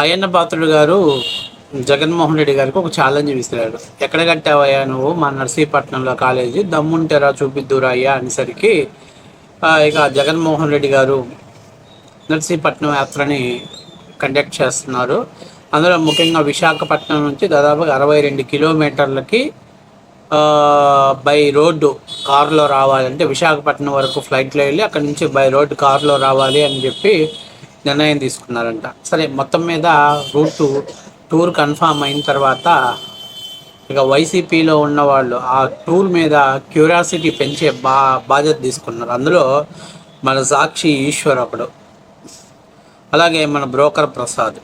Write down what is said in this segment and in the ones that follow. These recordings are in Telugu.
అయ్యన్న పాత్రుడు గారు జగన్మోహన్ రెడ్డి గారికి ఒక ఛాలెంజ్ విసిరాడు. ఎక్కడ కట్టావయ్యా నువ్వు? మా నర్సీపట్నంలో కాలేజీ. దమ్ముంటారా చూపిద్దురా అయ్యా అనేసరికి ఇక జగన్మోహన్ రెడ్డి గారు నర్సీపట్నం యాత్రని కండక్ట్ చేస్తున్నారు. అందులో ముఖ్యంగా విశాఖపట్నం నుంచి దాదాపు అరవై రెండు కిలోమీటర్లకి బై రోడ్డు కారులో రావాలంటే విశాఖపట్నం వరకు ఫ్లైట్లో వెళ్ళి అక్కడి నుంచి బై రోడ్డు కారులో రావాలి అని చెప్పి నిర్ణయం తీసుకున్నారంట. సరే మొత్తం మీద రూట్ టూర్ కన్ఫామ్ అయిన తర్వాత ఇక వైసీపీలో ఉన్న వాళ్ళు ఆ టూర్ మీద క్యూరియాసిటీ పెంచే బా బాధ్యత తీసుకున్నారు. అందులో మన సాక్షి ఈశ్వర్ ఒకడు అలాగే మన బ్రోకర్ ప్రసాద్.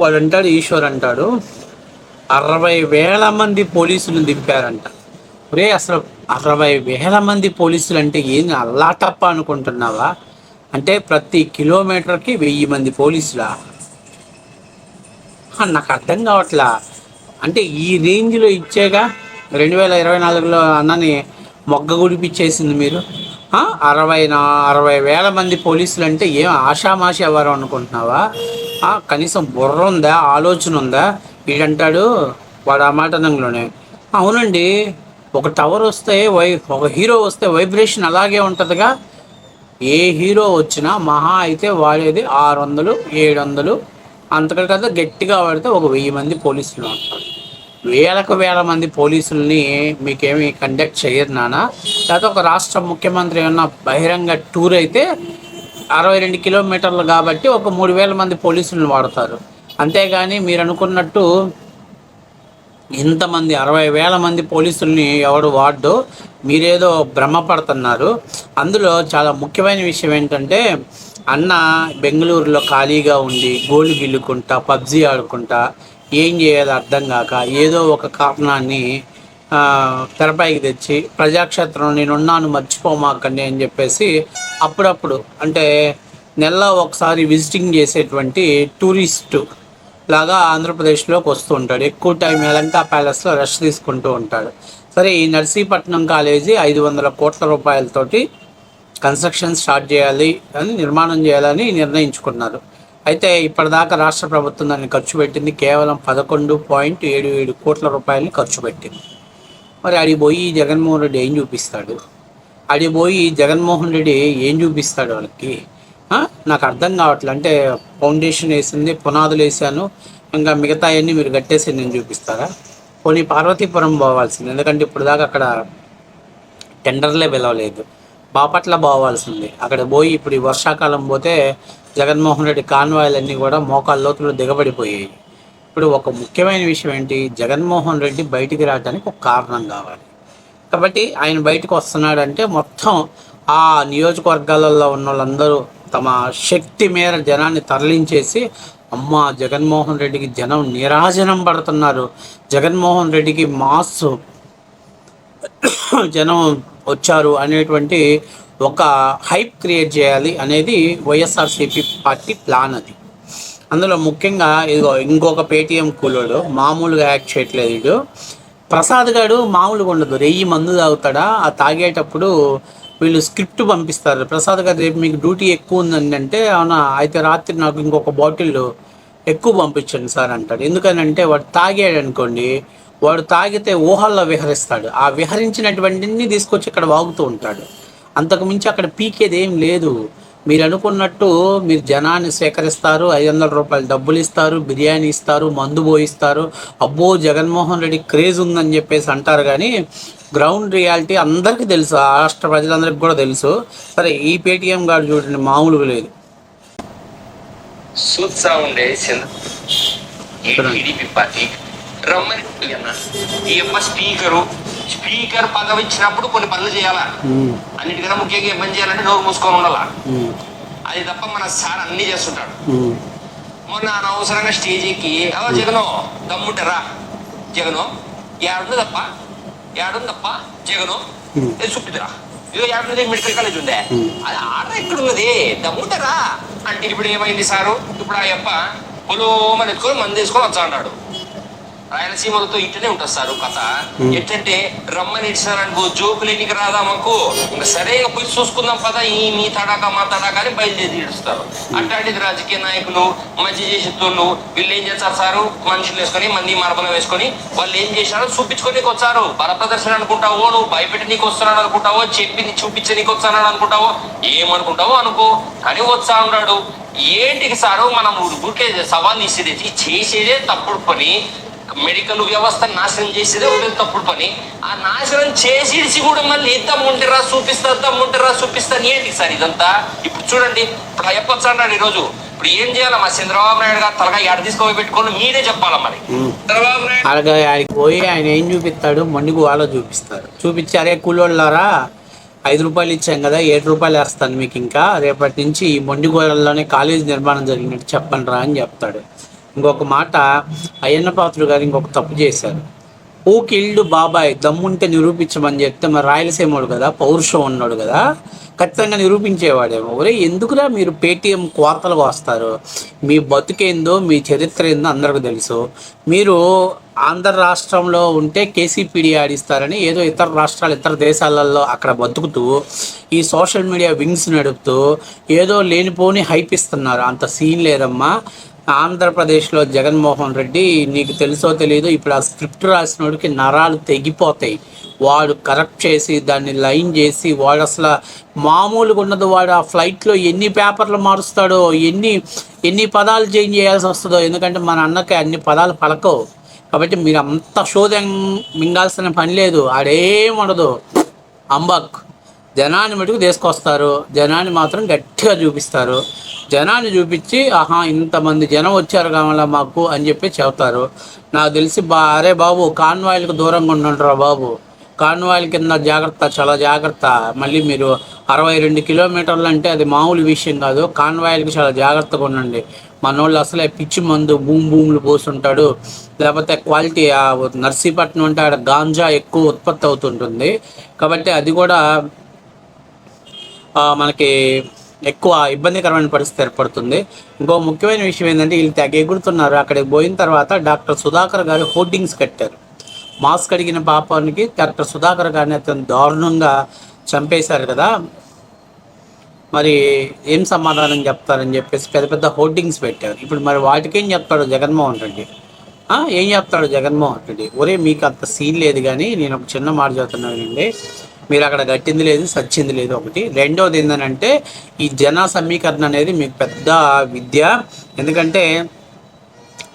వాడు అంటాడు ఈశ్వర్ అంటాడు అరవై వేల మంది పోలీసులు దింపారంట. ఒరే అసలు అరవై వేల మంది పోలీసులు అంటే ఏంది అల్లాటప్ప అనుకుంటున్నావా? అంటే ప్రతి కిలోమీటర్కి వెయ్యి మంది పోలీసులా? నాకు అర్థం కావట్లా. అంటే ఈ రేంజ్లో ఇచ్చేగా రెండు వేల ఇరవై నాలుగులో అన్నని మొగ్గ గుడిపించేసింది మీరు? అరవై నా అరవై వేల మంది పోలీసులు అంటే ఏం ఆషామాషి ఎవరు అనుకుంటున్నావా? కనీసం బుర్ర ఉందా ఆలోచన ఉందా? వీడంటాడు వాడు ఆ మాటనంలోనే అవునండి ఒక టవర్ వస్తే వై ఒక హీరో వస్తే వైబ్రేషన్ అలాగే ఉంటుందిగా. ఏ హీరో వచ్చినా మహా అయితే వాడేది ఆరు వందలు ఏడు వందలు అంతకంటే గట్టిగా వాడితే ఒక వెయ్యి మంది పోలీసులు ఉంటారు. వేలకు వేల మంది పోలీసుల్ని మీకేమి కండక్ట్ చేయరు నానా లేకపోతే ఒక రాష్ట్ర ముఖ్యమంత్రి ఏమన్నా బహిరంగ టూర్ అయితే అరవై రెండు కిలోమీటర్లు కాబట్టి ఒక మూడు వేల మంది పోలీసులను వాడతారు. అంతేగాని మీరు అనుకున్నట్టు ఇంతమంది అరవై వేల మంది పోలీసుల్ని ఎవడు వాడ్డు మీరేదో భ్రమపడుతున్నారు. అందులో చాలా ముఖ్యమైన విషయం ఏంటంటే అన్న బెంగళూరులో ఖాళీగా ఉండి గోళ్ళు గిల్లుకుంటా పబ్జీ ఆడుకుంటా ఏం చేయాలో అర్థం కాక ఏదో ఒక కారణాన్ని తెరపైకి తెచ్చి ప్రజాక్షేత్రం నేనున్నాను మర్చిపోమాకండి అని చెప్పేసి అప్పుడప్పుడు అంటే నెలలో ఒకసారి విజిటింగ్ చేసేటువంటి టూరిస్టు లాగా ఆంధ్రప్రదేశ్లోకి వస్తూ ఉంటాడు. ఎక్కువ టైం ఎలంకా ప్యాలెస్లో రెస్ట్ తీసుకుంటూ ఉంటాడు. సరే ఈ నర్సీపట్నం కాలేజీ ఐదు వందల కోట్ల రూపాయలతోటి కన్స్ట్రక్షన్ స్టార్ట్ చేయాలి అని నిర్మాణం చేయాలని నిర్ణయించుకున్నారు. అయితే ఇప్పటిదాకా రాష్ట్ర ప్రభుత్వం దాన్ని ఖర్చు పెట్టింది. కేవలం పదకొండు పాయింట్ ఏడు ఏడు కోట్ల రూపాయలని ఖర్చు పెట్టింది. మరి అడిగి పోయి జగన్మోహన్ రెడ్డి ఏం చూపిస్తాడు? అడిగి పోయి జగన్మోహన్ రెడ్డి ఏం చూపిస్తాడు వాళ్ళకి? నాకు అర్థం కావట్లేదు అంటే ఫౌండేషన్ వేసింది పునాదులు వేసాను ఇంకా మిగతా అన్నీ మీరు కట్టేసి నేను చూపిస్తారా? పోనీ పార్వతీపురం పోవాల్సింది. ఎందుకంటే ఇప్పుడు దాకా అక్కడ టెండర్లే పిలవలేదు. బాపట్ల పోవాల్సింది. అక్కడ పోయి ఇప్పుడు ఈ వర్షాకాలం పోతే జగన్మోహన్ రెడ్డి కాన్వాయిలన్నీ కూడా మోకాళ్ళ లోతులు దిగబడిపోయాయి. ఇప్పుడు ఒక ముఖ్యమైన విషయం ఏంటి? జగన్మోహన్ రెడ్డి బయటికి రావడానికి ఒక కారణం కావాలి. కాబట్టి ఆయన బయటకు వస్తున్నాడంటే మొత్తం ఆ నియోజకవర్గాలలో ఉన్న వాళ్ళందరూ తమ శక్తి మేర జనాన్ని తరలించేసి అమ్మ జగన్మోహన్ రెడ్డికి జనం నిరాజనం పడుతున్నారు. జగన్మోహన్ రెడ్డికి మాస్ జనం వచ్చారు అనేటువంటి ఒక హైప్ క్రియేట్ చేయాలి అనేది వైఎస్ఆర్సీపీ పార్టీ ప్లాన్ అది. అందులో ముఖ్యంగా ఇదిగో ఇంకొక పేటీఎం కూలోడు మామూలుగా యాక్ట్ చేయట్లేదు. ప్రసాద్ గారు మామూలుగా ఉండదు. రెయ్యి మందు తాగుతాడా? ఆ తాగేటప్పుడు వీళ్ళు స్క్రిప్ట్ పంపిస్తారు. ప్రసాద్ గారు రేపు మీకు డ్యూటీ ఎక్కువ ఉందండి అంటే అవునా? అయితే రాత్రి నాకు ఇంకొక బాటిల్ ఎక్కువ పంపించండి సార్ అంటాడు. ఎందుకనంటే వాడు తాగాడు అనుకోండి వాడు తాగితే ఊహల్లో విహరిస్తాడు. ఆ విహరించినటువంటిని తీసుకొచ్చి ఇక్కడ వాగుతూ ఉంటాడు. అంతకుమించి అక్కడ పీకేది ఏం లేదు. మీరు అనుకున్నట్టు మీరు జనాన్ని సేకరిస్తారు ఐదు వందల రూపాయలు డబ్బులు ఇస్తారు బిర్యానీ ఇస్తారు మందు పోయిస్తారు. అబ్బో జగన్మోహన్ రెడ్డి క్రేజ్ ఉందని చెప్పేసి అంటారు కానీ గ్రౌండ్ రియాలిటీ అందరికీ తెలుసు రాష్ట్ర ప్రజలందరికీ కూడా తెలుసు. సరే ఈ పేటీఎం గారు చూడండి మామూలుగా లేదు. సూత్సా ఉండే టీడీపీ పార్టీ. రమ్మని అన్న. ఈ యొక్క స్పీకరు స్పీకర్ పదవి ఇచ్చినప్పుడు కొన్ని పనులు చేయాలా? అన్నిటికన్నా ముఖ్యంగా ఏ పని చేయాలంటే నోరు మూసుకొని ఉండాలా? అది తప్ప మన సార్ అన్ని చేస్తుంటాడు. మొన్న అనవసరంగా స్టేజ్ ఎక్కి "ఓ జగను దమ్ముంటారా? జగను ఏడుంది తప్ప? ఏడుంది తప్ప జగను Hmm. ఇది ఏడున్నది మెడికల్ కాలేజ్ ఉందే. అది ఆర్డర్ ఎక్కడున్నది? దమ్ముంటారా అంటే ఇప్పుడు ఏమైంది సారు? ఇప్పుడు ఆ యప్ప పొలో మన ఎత్తుకొని మంది వేసుకొని వచ్చా అన్నాడు. రాయలసీమలతో ఇట్లనే ఉంటుంది సార్ కథ. ఎట్లంటే రమ్మని ఇచ్చారనుకో జోకులు ఎన్నిక రాదా మాకు? ఇంకా సరే పోయి చూసుకుందాం పద ఈ మీ తడాక మా తడాక అని బయలుదేరి ఇడుస్తారు అట్లాంటిది రాజకీయ నాయకులు మంచి చేసేటోళ్ళు వీళ్ళు ఏం చేస్తారు సారు? మనుషులు వేసుకొని మంది మరపన వేసుకొని వాళ్ళు ఏం చేశారో చూపించుకొని వచ్చారు బల ప్రదర్శన అనుకుంటావో నువ్వు భయపెట్టి నీకు వస్తున్నాడు అనుకుంటావో చెప్పింది చూపించి నీకు వస్తున్నాడు అనుకుంటావో ఏమనుకుంటావో అనుకో. కానీ వచ్చా ఉన్నాడు. ఏంటికి సారు? మనం ఊరికే సవాల్ ఇచ్చేది చేసేదే తప్పుడు పని. మెడికల్ వ్యవస్థ నాశనం చేసేదే ఉండేది తప్పుడు పని. ఆ నాశనం చేసేసి కూడా మళ్ళీ తమ్ముంటారా చూపిస్తా తమ్ముంటారా చూపిస్తా అని ఏంటి సార్ ఇదంతా? ఇప్పుడు చూడండి ఇప్పుడు అయ్యప్పచ్చు అన్నాడు ఈరోజు ఇప్పుడు ఏం చేయాలి మా చంద్రబాబు నాయుడు గారు తలగా ఎడ తీసుకొని పెట్టుకొని మీరే చెప్పాలా మరి? చంద్రబాబు నాయుడు అలాగే ఆయనకి పోయి ఆయన ఏం చూపిస్తాడు? మొండికి వాళ్ళ చూపిస్తారు చూపించి అరే కూలోళ్ళారా? ఐదు రూపాయలు ఇచ్చాం కదా ఏడు రూపాయలు వేస్తాను మీకు ఇంకా. రేపటి నుంచి ఈ మొండి గోడల్లోనే కాలేజీ నిర్మాణం జరిగినట్టు చెప్పండి రా అని చెప్తాడు. ఇంకొక మాట అయ్యన్న పాత్రుడు గారు ఇంకొక తప్పు చేశారు. ఊ కిల్డ్ బాబాయ్ దమ్ముంటే నిరూపించమని చెప్తే మరి రాయలసీమోడు కదా పౌరుషం ఉన్నాడు కదా ఖచ్చితంగా నిరూపించేవాడేమో. ఒరే ఎందుకురా మీరు పేటీఎం కోతలకు వస్తారు? మీ బతుకేందో మీ చరిత్ర ఏందో అందరికీ తెలుసు. మీరు ఆంధ్ర రాష్ట్రంలో ఉంటే కేసీపీడీ ఆడిస్తారని ఏదో ఇతర రాష్ట్రాలు ఇతర దేశాలలో అక్కడ బతుకుతూ ఈ సోషల్ మీడియా వింగ్స్ నడుపుతూ ఏదో లేనిపోని హైప్ ఇస్తున్నారు. అంత సీన్ లేదమ్మా. ఆంధ్రప్రదేశ్లో జగన్మోహన్ రెడ్డి నీకు తెలుసో తెలియదు ఇప్పుడు ఆ స్క్రిప్ట్ రాసినోడికి నరాలు తెగిపోతాయి. వాడు కరెక్ట్ చేసి దాన్ని లైన్ చేసి వాడు అసలు మామూలుగా ఉన్నది వాడు ఆ ఫ్లైట్లో ఎన్ని పేపర్లు మారుస్తాడో ఎన్ని ఎన్ని పదాలు చేంజ్ చేయాల్సి వస్తుందో. ఎందుకంటే మన అన్నకి అన్ని పదాలు పలకవు. కాబట్టి మీరు అంత శోధం మింగాల్సిన పని లేదు. ఆడేం ఉండదు. అంబక్. జనాన్ని మటుకు తీసుకొస్తారు. జనాన్ని మాత్రం గట్టిగా చూపిస్తారు. జనాన్ని చూపించి ఆహా ఇంతమంది జనం వచ్చారు కావాలా మాకు అని చెప్పి చెబుతారు. నాకు తెలిసి బా అరే బాబు కాన్వాయిలకు దూరంగా ఉండండిరా బాబు. కాన్వాయిల కింద జాగ్రత్త చాలా జాగ్రత్త. మళ్ళీ మీరు అరవై రెండు కిలోమీటర్లు అంటే అది మామూలు విషయం కాదు. కాన్వాయిల్కి చాలా జాగ్రత్తగా ఉండండి. మనోళ్ళు అసలే పిచ్చి మందు భూమి భూములు పోస్తుంటాడు. లేకపోతే క్వాలిటీ ఆ నర్సీపట్నం అంటే ఆడ గాంజా ఎక్కువ ఉత్పత్తి అవుతుంటుంది. కాబట్టి అది కూడా మనకి ఎక్కువ ఇబ్బందికరమైన పరిస్థితి ఏర్పడుతుంది. ఇంకో ముఖ్యమైన విషయం ఏంటంటే వీళ్ళు తెగ ఎగురుతున్నారు. అక్కడికి పోయిన తర్వాత డాక్టర్ సుధాకర్ గారు హోర్డింగ్స్ కట్టారు. మాస్క్ అడిగిన పాపానికి డాక్టర్ సుధాకర్ గారిని అతను దారుణంగా చంపేశారు కదా. మరి ఏం సమాధానం చెప్తారని చెప్పేసి పెద్ద పెద్ద హోర్డింగ్స్ పెట్టారు. ఇప్పుడు మరి వాటికేం చెప్తాడు జగన్మోహన్ రెడ్డి? ఏం చెప్తాడు జగన్మోహన్ రెడ్డి? ఒరే మీకు అంత సీన్ లేదు కానీ నేను ఒక చిన్న మాట చెప్తున్నానండి. మీరు అక్కడ గట్టింది లేదు సచ్చింది లేదు ఒకటి. రెండోది ఏంటంటే ఈ జన సమీకరణ అనేది మీకు పెద్ద విద్య. ఎందుకంటే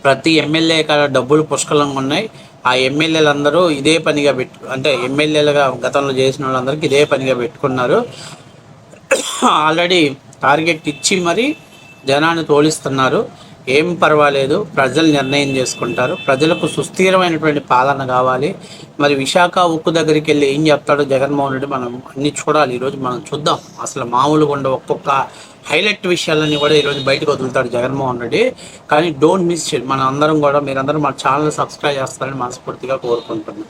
ప్రతి ఎమ్మెల్యే కాడ డబ్బులు పుష్కలంగా ఉన్నాయి. ఆ ఎమ్మెల్యేలు అందరూ ఇదే పనిగా పెట్టు అంటే ఎమ్మెల్యేలుగా గతంలో చేసిన వాళ్ళందరికీ ఇదే పనిగా పెట్టుకున్నారు. ఆల్రెడీ టార్గెట్ ఇచ్చి మరి జనాన్ని తోలిస్తున్నారు. ఏం పర్వాలేదు ప్రజలు నిర్ణయం చేసుకుంటారు. ప్రజలకు సుస్థిరమైనటువంటి పాలన కావాలి. మరి విశాఖ ఉక్కు దగ్గరికి వెళ్ళి ఏం చెప్తాడో జగన్మోహన్ రెడ్డి మనం అన్ని చూడాలి. ఈరోజు మనం చూద్దాం. అసలు మామూలుగా ఉండే ఒక్కొక్క హైలైట్ విషయాలన్నీ కూడా ఈరోజు బయటకు వదులుతాడు జగన్మోహన్ రెడ్డి. కానీ డోంట్ మిస్ మన అందరం కూడా మీరందరూ మా ఛానల్ సబ్స్క్రైబ్ చేస్తారని మనస్ఫూర్తిగా కోరుకుంటున్నాం.